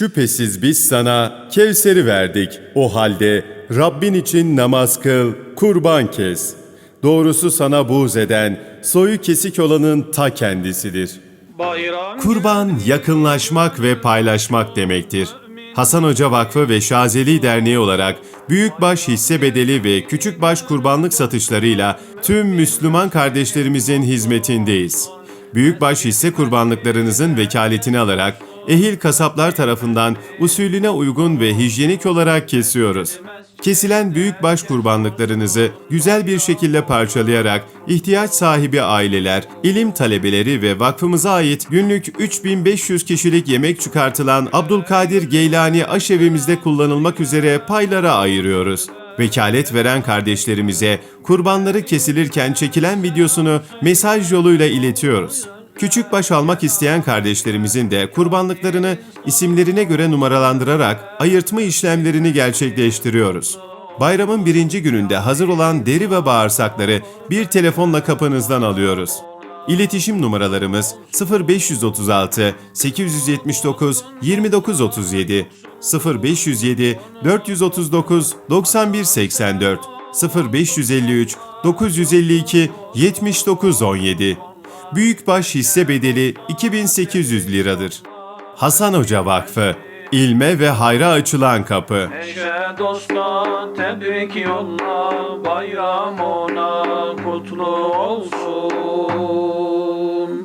Şüphesiz biz sana Kevser'i verdik. O halde Rabbin için namaz kıl, kurban kes. Doğrusu sana buğz eden, soyu kesik olanın ta kendisidir. Kurban yakınlaşmak ve paylaşmak demektir. Hasan Hoca Vakfı ve Şazeli Derneği olarak büyükbaş hisse bedeli ve küçükbaş kurbanlık satışlarıyla tüm Müslüman kardeşlerimizin hizmetindeyiz. Büyükbaş hisse kurbanlıklarınızın vekaletini alarak ehil kasaplar tarafından usulüne uygun ve hijyenik olarak kesiyoruz. Kesilen büyükbaş kurbanlıklarınızı güzel bir şekilde parçalayarak ihtiyaç sahibi aileler, ilim talebeleri ve vakfımıza ait günlük 3500 kişilik yemek çıkartılan Abdülkadir Geylani aşevimizde kullanılmak üzere paylara ayırıyoruz. Vekalet veren kardeşlerimize kurbanları kesilirken çekilen videosunu mesaj yoluyla iletiyoruz. Küçük baş almak isteyen kardeşlerimizin de kurbanlıklarını isimlerine göre numaralandırarak ayırtma işlemlerini gerçekleştiriyoruz. Bayramın birinci gününde hazır olan deri ve bağırsakları bir telefonla kapınızdan alıyoruz. İletişim numaralarımız 0536 879 2937 0507 439 9184 0553 952 7917 Büyükbaş hisse bedeli 2800 liradır. Hasan Hoca Vakfı İlme ve hayra açılan kapı. Eşe dosta tebrik yolla Bayram ona kutlu olsun